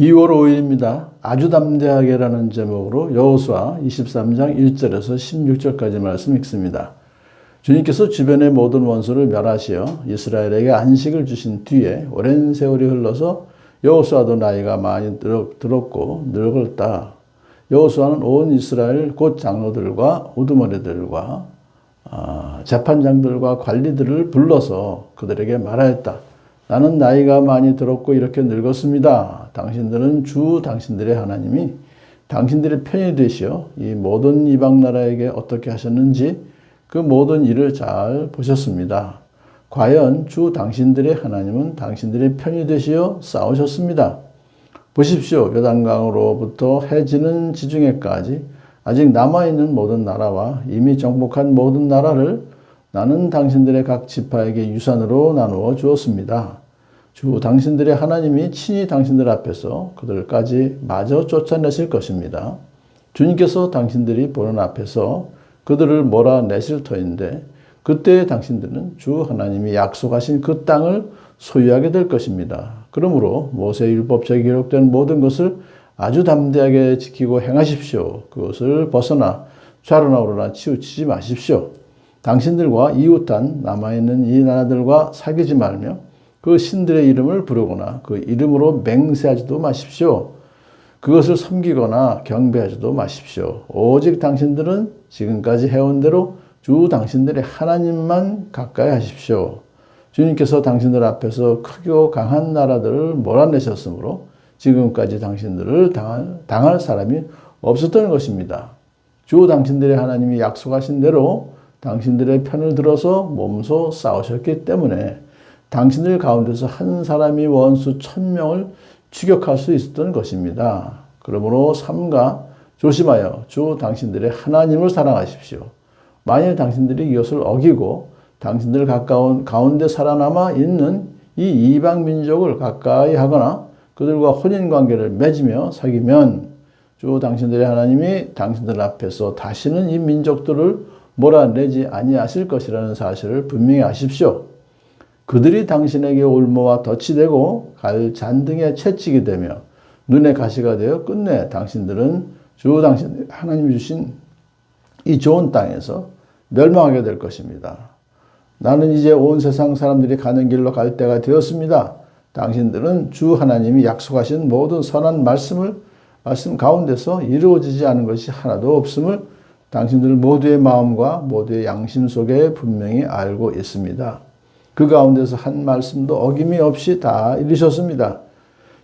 2월 5일입니다. 아주 담대하게라는 제목으로 여호수아 23장 1절에서 16절까지 말씀 읽습니다. 주님께서 주변의 모든 원수를 멸하시어 이스라엘에게 안식을 주신 뒤에 오랜 세월이 흘러서 여호수아도 나이가 많이 들었고 늙었다. 여호수아는 온 이스라엘 곧 장로들과 우두머리들과 아, 재판장들과 관리들을 불러서 그들에게 말하였다. 나는 나이가 많이 들었고 이렇게 늙었습니다. 당신들은 주 당신들의 하나님이 당신들의 편이 되시어 이 모든 이방 나라에게 어떻게 하셨는지 그 모든 일을 잘 보셨습니다. 과연 주 당신들의 하나님은 당신들의 편이 되시어 싸우셨습니다. 보십시오. 요단강으로부터 해지는 지중해까지 아직 남아있는 모든 나라와 이미 정복한 모든 나라를 나는 당신들의 각 지파에게 유산으로 나누어 주었습니다. 주 당신들의 하나님이 친히 당신들 앞에서 그들까지 마저 쫓아내실 것입니다. 주님께서 당신들이 보는 앞에서 그들을 몰아내실 터인데 그때 당신들은 주 하나님이 약속하신 그 땅을 소유하게 될 것입니다. 그러므로 모세 율법책에 기록된 모든 것을 아주 담대하게 지키고 행하십시오. 그것을 벗어나 좌로나 우로나 치우치지 마십시오. 당신들과 이웃한 남아있는 이 나라들과 사귀지 말며 그 신들의 이름을 부르거나 그 이름으로 맹세하지도 마십시오. 그것을 섬기거나 경배하지도 마십시오. 오직 당신들은 지금까지 해온 대로 주 당신들의 하나님만 가까이 하십시오. 주님께서 당신들 앞에서 크고 강한 나라들을 몰아내셨으므로 지금까지 당신들을 당할, 당할 사람이 없었던 것입니다. 주 당신들의 하나님이 약속하신 대로 당신들의 편을 들어서 몸소 싸우셨기 때문에 당신들 가운데서 한 사람이 원수 천 명을 추격할 수 있었던 것입니다. 그러므로 삼가 조심하여 주 당신들의 하나님을 사랑하십시오. 만일 당신들이 이것을 어기고 당신들 가까운 가운데 살아남아 있는 이 이방 민족을 가까이 하거나 그들과 혼인 관계를 맺으며 사귀면 주 당신들의 하나님이 당신들 앞에서 다시는 이 민족들을 몰아내지 아니하실 것이라는 사실을 분명히 아십시오. 그들이 당신에게 올모와 덫이 되고 갈 잔등에 채찍이 되며 눈에 가시가 되어 끝내 당신들은 주 당신 하나님이 주신 이 좋은 땅에서 멸망하게 될 것입니다. 나는 이제 온 세상 사람들이 가는 길로 갈 때가 되었습니다. 당신들은 주 하나님이 약속하신 모든 선한 말씀을 말씀 가운데서 이루어지지 않은 것이 하나도 없음을 당신들 모두의 마음과 모두의 양심 속에 분명히 알고 있습니다. 그 가운데서 한 말씀도 어김이 없이 다 이루셨습니다.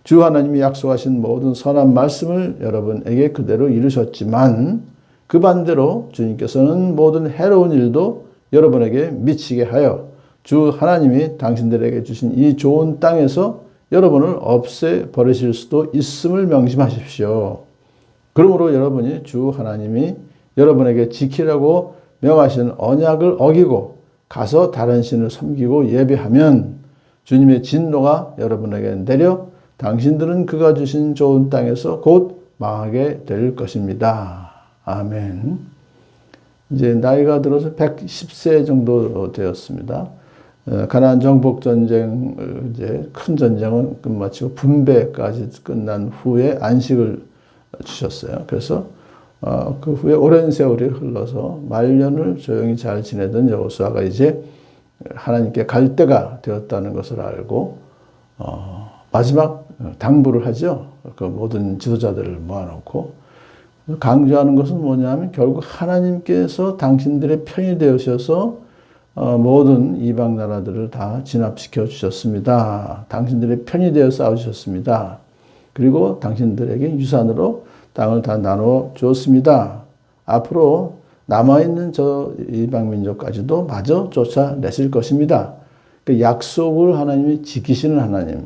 주 하나님이 약속하신 모든 선한 말씀을 여러분에게 그대로 이루셨지만 그 반대로 주님께서는 모든 해로운 일도 여러분에게 미치게 하여 주 하나님이 당신들에게 주신 이 좋은 땅에서 여러분을 없애 버리실 수도 있음을 명심하십시오. 그러므로 여러분이 주 하나님이 여러분에게 지키라고 명하신 언약을 어기고 가서 다른 신을 섬기고 예배하면 주님의 진노가 여러분에게 내려 당신들은 그가 주신 좋은 땅에서 곧 망하게 될 것입니다. 아멘. 이제 나이가 들어서 110세 정도 되었습니다. 어, 가나안 정복 전쟁 이제 큰 전쟁은 끝마치고 분배까지 끝난 후에 안식을 주셨어요. 그래서 어, 그 후에 오랜 세월이 흘러서 말년을 조용히 잘 지내던 여호수아가 이제 하나님께 갈 때가 되었다는 것을 알고 어, 마지막 당부를 하죠. 그 모든 지도자들을 모아놓고 강조하는 것은 뭐냐면 결국 하나님께서 당신들의 편이 되셔서 어, 모든 이방 나라들을 다 진압시켜 주셨습니다. 당신들의 편이 되어 싸우셨습니다. 그리고 당신들에게 유산으로 땅을 다 나눠 주었습니다. 앞으로 남아있는 저 이방 민족까지도 마저 쫓아내실 것입니다. 그 약속을 하나님이 지키시는 하나님.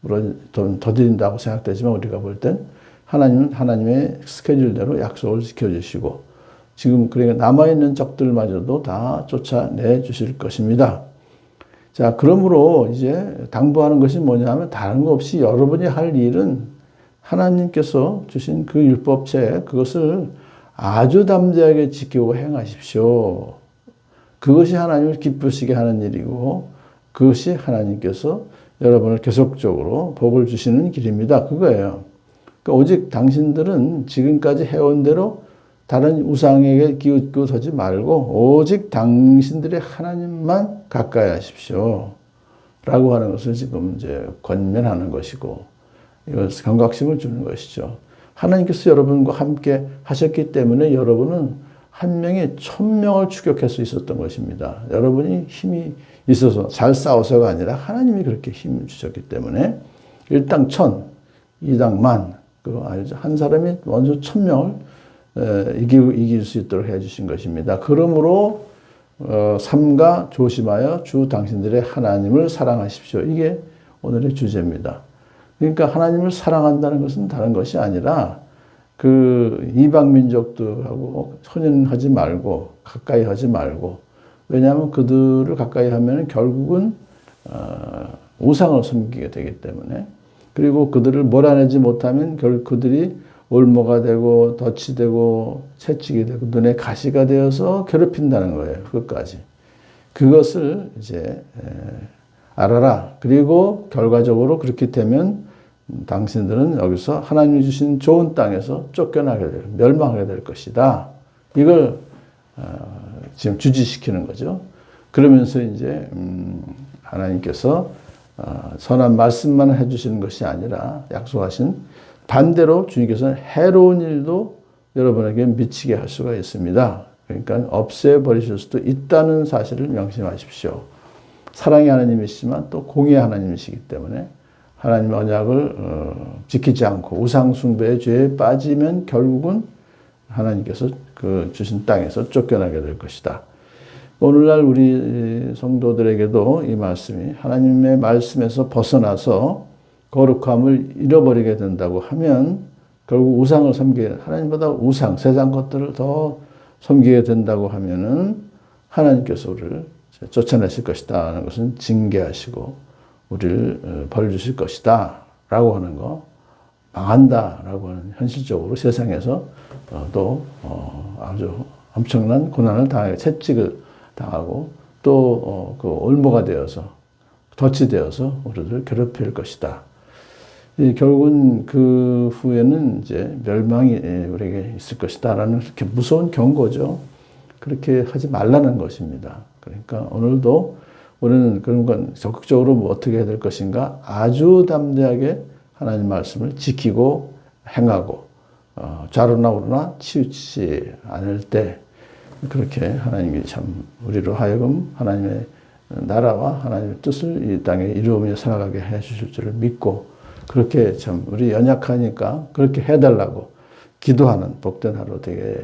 물론 좀 더딘다고 생각되지만 우리가 볼 땐 하나님은 하나님의 스케줄대로 약속을 지켜주시고 지금 그러니까 남아있는 적들마저도 다 쫓아내 주실 것입니다. 자, 그러므로 이제 당부하는 것이 뭐냐 하면 다른 거 없이 여러분이 할 일은 하나님께서 주신 그 율법책 그것을 아주 담대하게 지키고 행하십시오. 그것이 하나님을 기쁘시게 하는 일이고 그것이 하나님께서 여러분을 계속적으로 복을 주시는 길입니다. 그거예요. 그러니까 오직 당신들은 지금까지 해온 대로 다른 우상에게 기웃기웃하지 말고 오직 당신들의 하나님만 가까이 하십시오. 라고 하는 것을 지금 이제 권면하는 것이고 이것을 경각심을 주는 것이죠. 하나님께서 여러분과 함께 하셨기 때문에 여러분은 한 명이 천 명을 추격할 수 있었던 것입니다. 여러분이 힘이 있어서 잘 싸워서가 아니라 하나님이 그렇게 힘을 주셨기 때문에 일당 천, 이당 만, 그거 알죠? 한 사람이 원수 천 명을 이길, 이길 수 있도록 해주신 것입니다. 그러므로 어, 삼가 조심하여 주 당신들의 하나님을 사랑하십시오. 이게 오늘의 주제입니다. 그러니까 하나님을 사랑한다는 것은 다른 것이 아니라 그 이방 민족들하고 선연하지 말고 가까이 하지 말고 왜냐하면 그들을 가까이 하면 결국은 어, 우상을 섬기게 되기 때문에 그리고 그들을 몰아내지 못하면 결국 그들이 올모가 되고 덫이 되고 채찍이 되고 눈에 가시가 되어서 괴롭힌다는 거예요. 끝까지. 그것을 이제 알아라. 그리고 결과적으로 그렇게 되면 당신들은 여기서 하나님이 주신 좋은 땅에서 쫓겨나게 될, 멸망하게 될 것이다. 이걸 어, 지금 주지시키는 거죠. 그러면서 이제 음, 하나님께서 어, 선한 말씀만 해주시는 것이 아니라 약속하신 반대로 주님께서는 해로운 일도 여러분에게 미치게 할 수가 있습니다. 그러니까 없애버리실 수도 있다는 사실을 명심하십시오. 사랑의 하나님이시지만 또 공의의 하나님이시기 때문에 하나님의 언약을 어, 지키지 않고 우상숭배의 죄에 빠지면 결국은 하나님께서 그 주신 땅에서 쫓겨나게 될 것이다. 오늘날 우리 성도들에게도 이 말씀이 하나님의 말씀에서 벗어나서 거룩함을 잃어버리게 된다고 하면 결국 우상을 섬기게 하나님보다 우상 세상 것들을 더 섬기게 된다고 하면은 하나님께서 우리를 쫓아내실 것이다 하는 것은 징계하시고 우리를 어, 벌 주실 것이다 라고 하는 거 망한다 라고 하는 현실적으로 세상에서 어, 또 어, 아주 엄청난 고난을 당하게 채찍을 당하고 또 그 올모가 되어서 덫이 되어서 우리를 괴롭힐 것이다. 결국은 그 후에는 이제 멸망이 우리에게 있을 것이다라는 그렇게 무서운 경고죠. 그렇게 하지 말라는 것입니다. 그러니까 오늘도 우리는 그런 건 적극적으로 뭐 어떻게 해야 될 것인가 아주 담대하게 하나님 말씀을 지키고 행하고 어, 좌로나 우로나 치우치지 않을 때 그렇게 하나님이 참 우리로 하여금 하나님의 나라와 하나님의 뜻을 이 땅에 이루며 살아가게 해 주실 줄을 믿고 그렇게 참 우리 연약하니까 그렇게 해달라고 기도하는 복된 하루 되게